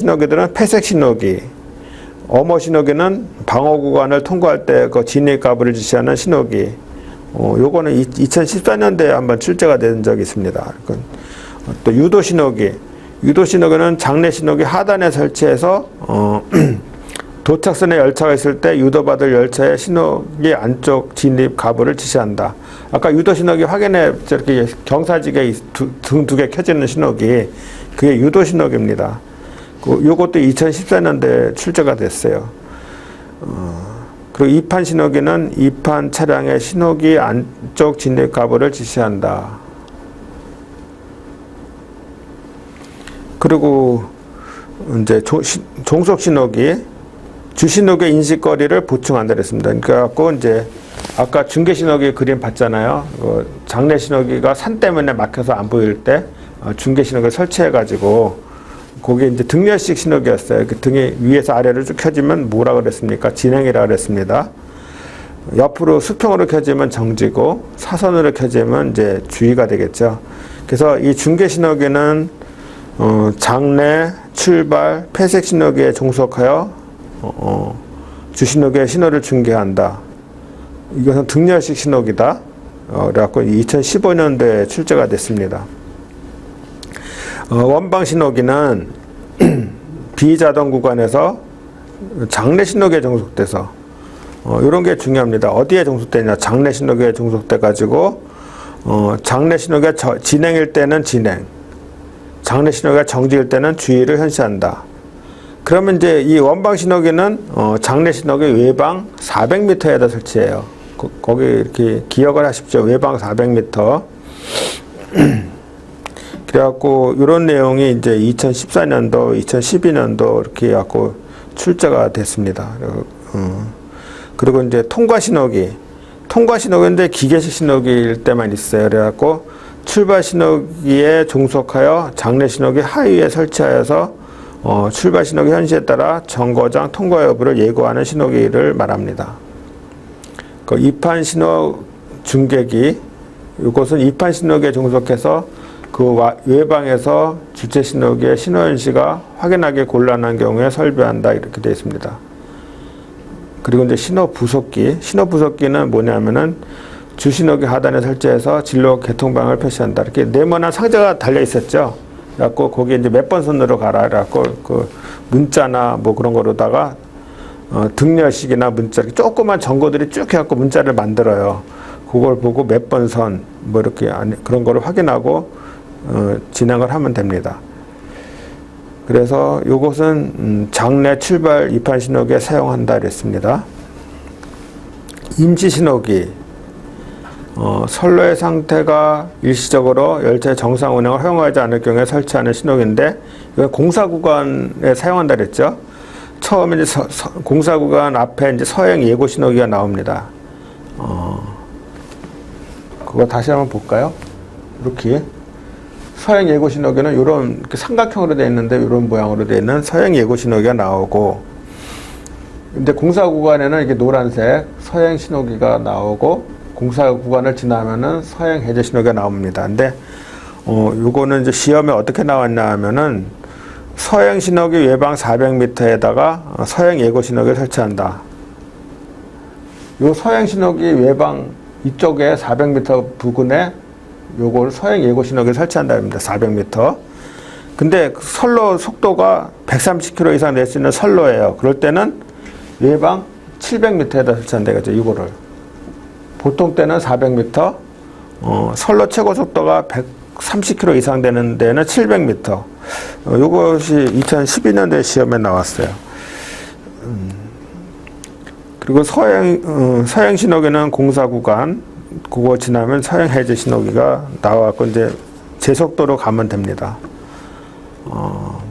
신호기들은 폐색 신호기, 어머 신호기는 방어 구간을 통과할 때 그 진입 가부를 지시하는 신호기. 어, 요거는 2014년도에 한번 출제가 된 적이 있습니다. 그건 또 유도 신호기. 유도 신호기는 장내 신호기 하단에 설치해서 어, 도착선에 열차가 있을 때 유도받을 열차의 신호기 안쪽 진입 가부를 지시한다. 아까 유도 신호기 확인해 저렇게 경사지게 등두 개 켜지는 신호기 그게 유도 신호기입니다. 그 요것도 2014년도에 출제가 됐어요. 어, 그리고 2판 신호기는 2판 차량의 신호기 안쪽 진입 가부를 지시한다. 그리고 이제 조, 시, 종속 신호기 주신호기 인식 거리를 보충한다 그랬습니다. 그래갖고 이제 아까 중계 신호기 그림 봤잖아요. 그 장내 신호기가 산 때문에 막혀서 안 보일 때 어, 중계 신호기 설치해 가지고 거기 이제 등렬식 신호기였어요. 그 등이 위에서 아래로 쭉 켜지면 뭐라 그랬습니까? 진행이라 그랬습니다. 옆으로 수평으로 켜지면 정지고 사선으로 켜지면 이제 주의가 되겠죠. 그래서 이 중계 신호기는 어, 장내 출발 폐색 신호기에 종속하여 어, 어, 주신호기의 신호를 중계한다. 이것은 등렬식 신호기다. 어, 그래갖고 2015년도에 출제가 됐습니다. 어, 원방 신호기는 비자동 구간에서 장내 신호기에 종속돼서 어, 이런 게 중요합니다. 어디에 종속되냐? 장내 신호기에 종속돼 가지고 어, 시노기가 저, 진행일 때는 진행, 장내 신호기가 정지일 때는 주의를 현시한다. 그러면 이제 이 원방 신호기는 어, 장내 신호기 외방 400m에다 설치해요. 거, 거기 이렇게 기억을 하십시오. 외방 400m. 그래갖고 이런 내용이 이제 2014년도, 2012년도 이렇게 해갖고 출제가 됐습니다. 어. 그리고 이제 통과 신호기, 통과 신호기인데 기계식 신호기일 때만 있어요. 그래갖고 출발 신호기에 종속하여 장내 신호기 하위에 설치하여서 어, 출발 신호기 현시에 따라 정거장 통과 여부를 예고하는 신호기를 말합니다. 그 2판 신호 중계기, 이것은 2판 신호기에 종속해서 그 외방에서 주체 신호기의 신호 현시가 확인하기 곤란한 경우에 설비한다 이렇게 되어 있습니다. 그리고 이제 신호 부속기, 신호 부속기는 뭐냐면은 주신호기 하단에 설치해서 진로 개통방을 표시한다. 이렇게 네모난 상자가 달려 있었죠. 그래갖고 거기에 이제 몇 번 선으로 가라. 그래갖고 그 문자나 뭐 그런 거로다가 어, 등렬식이나 문자 조그만 정거들이 쭉 해갖고 문자를 만들어요. 그걸 보고 몇 번 선, 뭐 이렇게 그런 거를 확인하고 어, 진행을 하면 됩니다. 그래서 이것은 음, 장내 출발 이판 신호기에 사용한다 그랬습니다. 임시 신호기 어, 선로의 상태가 일시적으로 열차의 정상 운행을 허용하지 않을 경우에 설치하는 신호기인데 이건 공사 구간에 사용한다 그랬죠. 처음에 이제 서, 서, 공사 구간 앞에 이제 서행 예고 신호기가 나옵니다. 어, 그거 다시 한번 볼까요? 이렇게 서행 예고 신호기는 이런 삼각형으로 되어 있는데 이런 모양으로 되어 있는 서행 예고 신호기가 나오고 근데 공사 구간에는 이렇게 노란색 서행 신호기가 나오고 공사 구간을 지나면은 서행 해제 신호기가 나옵니다. 근데 어 요거는 이제 시험에 어떻게 나왔냐 하면은 서행 신호기 외방 400m에다가 서행 예고 신호기를 설치한다. 요 서행 신호기 외방 이쪽에 400m 부근에 요걸 서행 예고 신호기를 설치한다 합니다. 400m. 근데 선로 속도가 130km 이상 낼 수 있는 선로예요. 그럴 때는 외방 700m에다 설치한다 이거죠. 이거를. 보통 때는 400m, 어, 선로 최고 속도가 130km 이상 되는 데는 700m. 어, 이것이 2012년도에 시험에 나왔어요. 음, 그리고 서행, 어, 서행 신호기는 공사 구간, 그거 지나면 서행 해제 신호기가 나와갖고 이제 제 속도로 가면 됩니다. 어,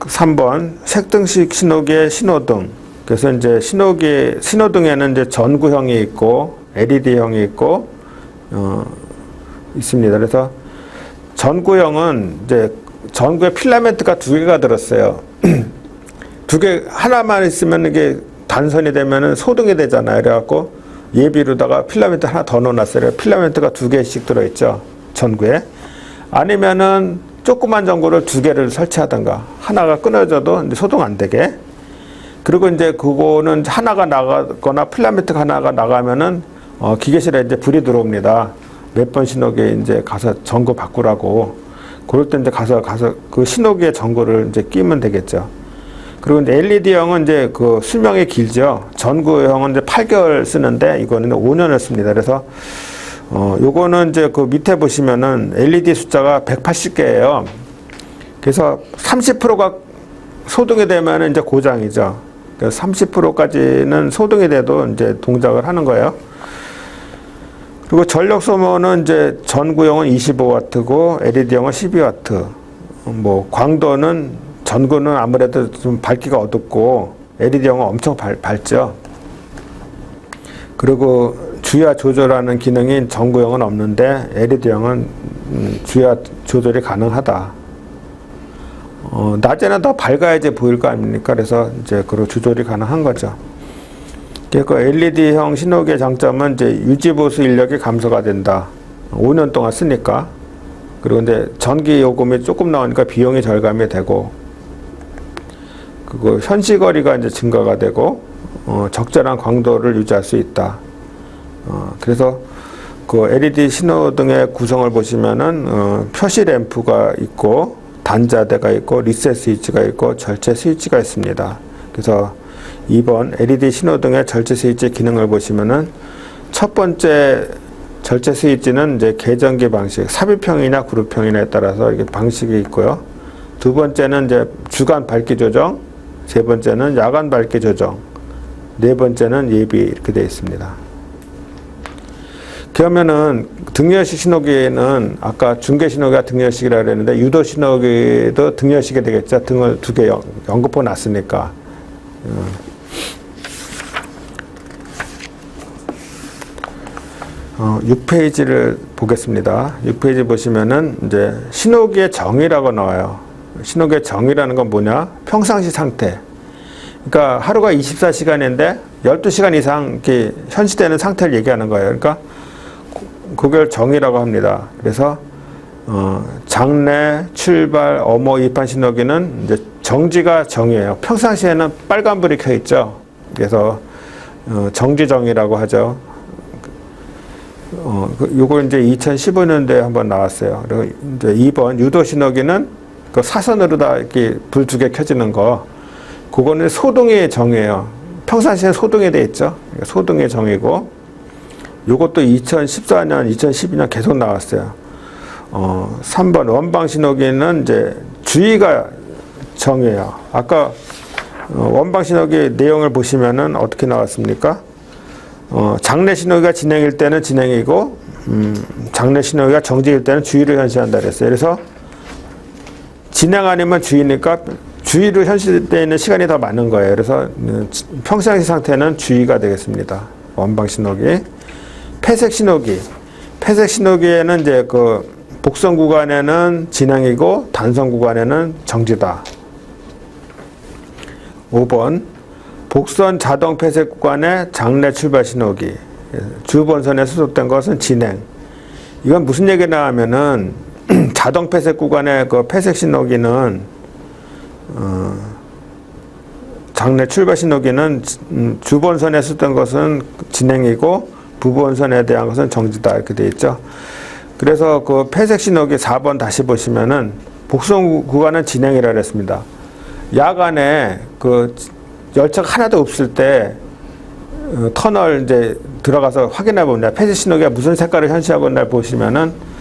3번 색등식 신호기의 신호등. 그래서 이제 신호기 신호등에는 이제 전구형이 있고 LED형이 있고 어, 있습니다. 그래서 전구형은 이제 전구에 필라멘트가 두 개가 들었어요. 두 개 하나만 있으면 이게 단선이 되면은 소등이 되잖아요. 그래갖고 예비로다가 필라멘트 하나 더 넣어놨어요. 필라멘트가 두 개씩 들어있죠. 전구에. 아니면은 조그만 전구를 두 개를 설치하든가 하나가 끊어져도 소동 안 되게 그리고 이제 그거는 하나가 나가거나 필라멘트 하나가 나가면은 어, 기계실에 이제 불이 들어옵니다. 몇 번 신호기에 이제 가서 전구 바꾸라고 그럴 때 이제 가서 가서 그 신호기에 전구를 이제 끼면 되겠죠. 그리고 이제 LED형은 이제 그 수명이 길죠. 전구형은 이제 8개월 쓰는데 이거는 5년을 씁니다. 그래서 어, 요거는 이제 그 밑에 보시면은 LED 숫자가 180개예요. 그래서 30%가 소등이 되면 이제 고장이죠. 그래서 30%까지는 소등이 돼도 이제 동작을 하는 거예요. 그리고 전력 소모는 이제 전구형은 25와트고 LED형은 12와트. 뭐 광도는 전구는 아무래도 좀 밝기가 어둡고 LED형은 엄청 밝, 밝죠. 그리고 주야 조절하는 기능이 전구형은 없는데 LED형은 음, 주야 조절이 가능하다. 어, 낮에는 더 밝아야지 보일 거 아닙니까? 그래서 이제 그런 조절이 가능한 거죠. 그 LED형 신호기의 장점은 이제 유지보수 인력이 감소가 된다. 5년 동안 쓰니까. 그리고 이제 전기 요금이 조금 나오니까 비용이 절감이 되고, 그리고 현시거리가 이제 증가가 되고, 어, 적절한 광도를 유지할 수 있다. 어, 그래서 그 LED 신호등의 구성을 보시면은 어, 표시 램프가 있고 단자대가 있고 리셋 스위치가 있고 절제 스위치가 있습니다. 그래서 2번 LED 신호등의 절제 스위치 기능을 보시면은 첫 번째 절제 스위치는 이제 계전기 방식, 삽입형이나 그룹형이냐에 따라서 이게 방식이 있고요. 두 번째는 이제 주간 밝기 조정, 세 번째는 야간 밝기 조정, 네 번째는 예비 이렇게 되어 있습니다. 그러면은 등열식 신호기에는 아까 중계 신호기가 등열식이라 그랬는데 유도 신호기도 등열식이 되겠죠. 등을 두 개 연급해 놨으니까. 어. 어, 6페이지를 보겠습니다. 6페이지 보시면은 이제 신호기의 정의라고 나와요. 신호기의 정의라는 건 뭐냐? 평상시 상태. 그러니까 하루가 24시간인데 12시간 이상 이렇게 현시되는 상태를 얘기하는 거예요. 그러니까 그걸 정의라고 합니다. 그래서 어, 장내, 출발, 어모, 입판 신호기는 이제 정지가 정이에요. 평상시에는 빨간불이 켜 있죠. 그래서 어, 정지정이라고 하죠. 어, 그, 요걸 이제 2015년도에 한번 나왔어요. 그리고 이제 2번 유도 신호기는 그 사선으로 다 이렇게 불 두 개 켜지는 거. 그거는 소동의 정이에요. 평상시에 소동이 돼 있죠. 그러니까 소동의 정이고. 요것도 2014년, 2012년 계속 나왔어요. 어, 3번 원방 신호기는 이제 주의가 정해요. 아까 어, 원방 신호기 내용을 보시면은 어떻게 나왔습니까? 어, 장내 신호기가 진행일 때는 진행이고, 음, 장내 신호기가 정지일 때는 주의를 현시한다 그랬어요. 그래서 진행 아니면 주의니까 주의를 현시되어 있는 시간이 더 많은 거예요. 그래서 음, 평상시 상태는 주의가 되겠습니다. 원방 신호기. 폐색 신호기. 폐색 신호기에는 이제 그 복선 구간에는 진행이고 단선 구간에는 정지다. 5번 복선 자동 폐색 구간의 장내 출발 신호기. 주번선에 수속된 것은 진행. 이건 무슨 얘기나 하면은 자동 폐색 구간의 그 폐색 신호기는 어, 장내 출발 신호기는 음, 주번선에 수속된 것은 진행이고 부분선에 대한 것은 정지다 이렇게 되어 있죠. 그래서 그 폐색 신호기 4번 다시 보시면은 복선 구간은 진행이라 그랬습니다. 야간에 그 열차가 하나도 없을 때 어, 터널 이제 들어가서 확인해 봅니다. 폐색 신호기가 무슨 색깔을 현시하고 있나 보시면은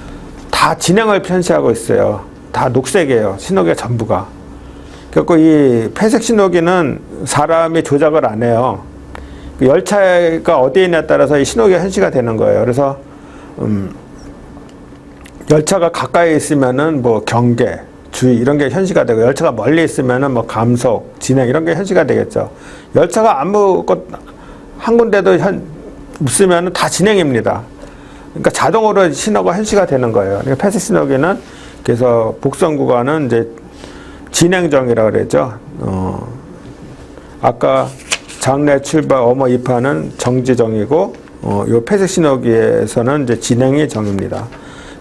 다 진행을 현시하고 있어요. 다 녹색이에요. 신호기가 전부가. 그래서 이 폐색 신호기는 사람이 조작을 안 해요. 그 열차가 어디에 있냐에 따라서 이 신호기가 현시가 되는 거예요. 그래서 음, 열차가 가까이 있으면은 뭐 경계, 주의 이런 게 현시가 되고 열차가 멀리 있으면은 뭐 감속, 진행 이런 게 현시가 되겠죠. 열차가 아무것 한 군데도 현 없으면은 다 진행입니다. 그러니까 자동으로 신호가 현시가 되는 거예요. 그러니까 패스 신호기는 그래서 복선 구간은 이제 진행정이라고 그랬죠. 어, 아까 장내 출발 어머 입하는 정지정이고 어, 요 폐색 신호기에서는 이제 진행이 정입니다.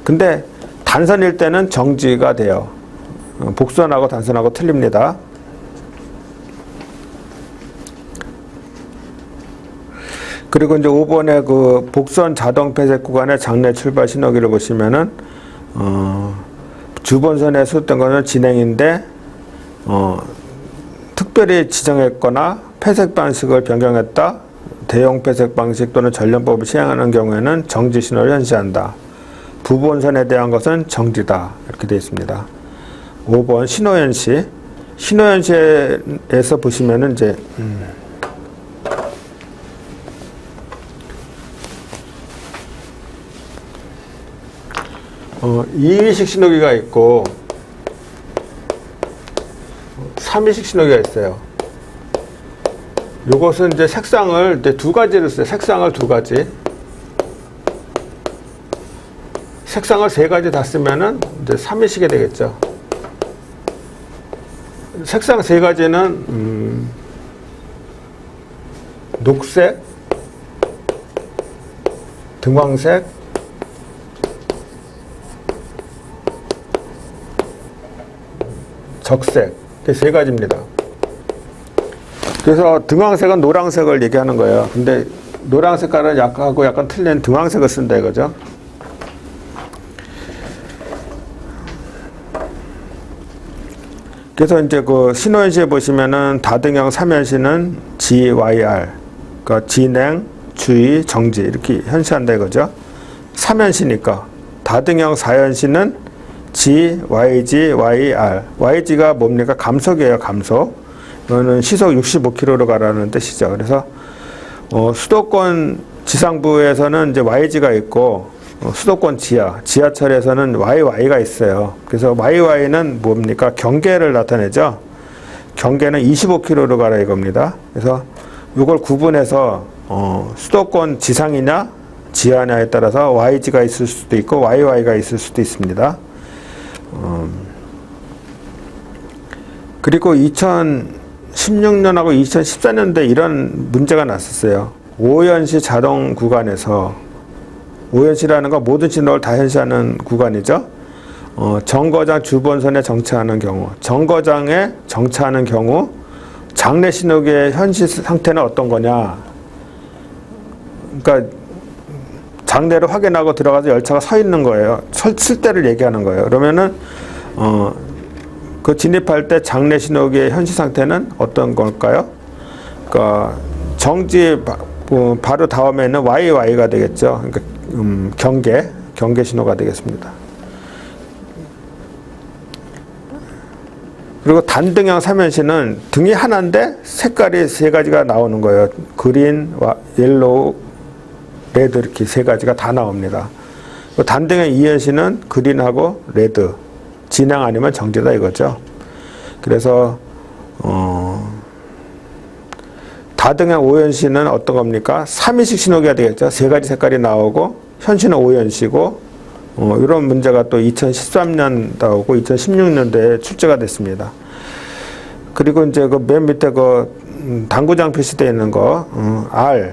근데 단선일 때는 정지가 돼요. 어, 복선하고 단선하고 틀립니다. 그리고 이제 5번에 그 복선 자동 폐색 구간의 장내 출발 신호기를 보시면은 어, 주번선에 수된 거는 진행인데 어, 특별히 지정했거나 폐색 방식을 변경했다. 대용 폐색 방식 또는 전련법을 시행하는 경우에는 정지 신호를 현시한다. 부본선에 대한 것은 정지다. 이렇게 되어 있습니다. 5번 신호현시. 신호현시에서 보시면은 이제 음, 어, 2위식 신호기가 있고 3위식 신호기가 있어요. 요것은 이제 색상을 이제 두 가지를 써요. 색상을 두 가지. 색상을 세 가지 다 쓰면은 이제 3위식이 되겠죠. 색상 세 가지는 음, 녹색, 등황색, 적색 세 가지입니다. 그래서 등황색은 노란색을 얘기하는 거예요. 근데 노란 색깔은 약하고 약간 틀린 등황색을 쓴다 이거죠. 그래서 이제 그 신호현시에 보시면은 다등형 3현시는 GYR, 그러니까 진행, 주의, 정지 이렇게 현시한다 이거죠. 3현시니까 다등형 4현시는 G, YG, YR. YG가 뭡니까? 감속이에요, 감속. 이거는 시속 65km로 가라는 뜻이죠. 그래서 어, 수도권 지상부에서는 이제 YG가 있고 어, 수도권 지하, 지하철에서는 YY가 있어요. 그래서 YY는 뭡니까? 경계를 나타내죠. 경계는 25km로 가라 이겁니다. 그래서 이걸 구분해서 어, 수도권 지상이냐 지하냐에 따라서 YG가 있을 수도 있고 YY가 있을 수도 있습니다. 음, 그리고 2016년하고 2014년도에 이런 문제가 났었어요. 오현시 자동 구간에서 오현시라는 건 모든 신호를 다 현시하는 구간이죠. 어, 정거장 주번선에 정차하는 경우, 정거장에 정차하는 경우 장내 신호기의 현시 상태는 어떤 거냐? 그러니까 장내를 확인하고 들어가서 열차가 서 있는 거예요. 설, 쓸 때를 얘기하는 거예요. 그러면은 어, 그 진입할 때 장내 신호기의 현시 상태는 어떤 걸까요? 그러니까 정지 바, 어, 바로 다음에는 YY가 되겠죠. 그러니까 음, 경계 경계 신호가 되겠습니다. 그리고 단등형 삼연시는 등이 하나인데 색깔이 세 가지가 나오는 거예요. 그린, 와, 옐로우, 레드 이렇게 세 가지가 다 나옵니다. 단등형 이연시는 그린하고 레드, 진행 아니면 정지다 이거죠. 그래서 어, 다등형 오연시는 어떤 겁니까? 3인식 신호기가 되겠죠. 세 가지 색깔이 나오고 현시는 오연시고 어, 이런 문제가 또 2013년 나오고 2016년도에 출제가 됐습니다. 그리고 이제 그 맨 밑에 그 음, 당구장 표시되어 있는 거 어, R,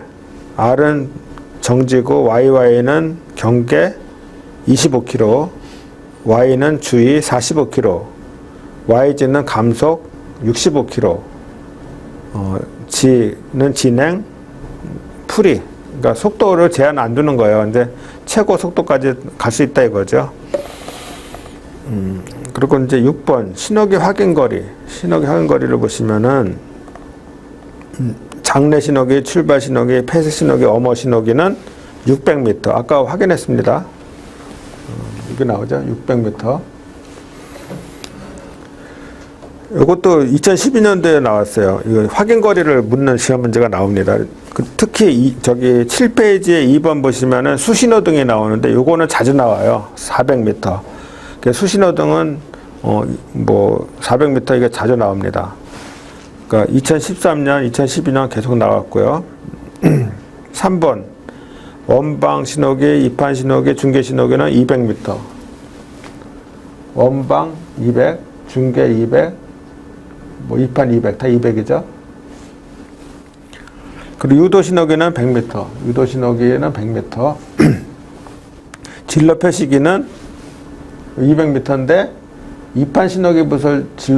R은 정지고 YY는 경계 25km, Y는 주의 45km, YG는 감속 65km, 어, G는 진행, 풀이. 그러니까 속도를 제한 안 두는 거예요. 이제 최고 속도까지 갈 수 있다 이거죠. 음, 그리고 이제 6번 신호기 확인 거리. 신호기 확인 거리를 보시면은 음, 장내 신호기, 출발 신호기, 폐쇄 신호기, 엄호 신호기는 600m. 아까 확인했습니다. 어, 이게 나오죠? 600m. 이것도 2012년도에 나왔어요. 이거 확인 거리를 묻는 시험 문제가 나옵니다. 그 특히 이, 저기 7페이지에 2번 보시면은 수신호등이 나오는데 요거는 자주 나와요. 400m. 그 수신호등은 어, 뭐 400m 이게 자주 나옵니다. 그러니까 2013년, 2012년 계속 나왔고요. 3번 원방 신호기, 이판 신호기, 중계 신호기는 200m. 원방 200, 중계 200, 뭐 2판 200, 다 200이죠. 그리고 유도 신호기는 100m, 유도 신호기는 100m. 진로 표시기는 200m인데 2판 신호기 붓을 질러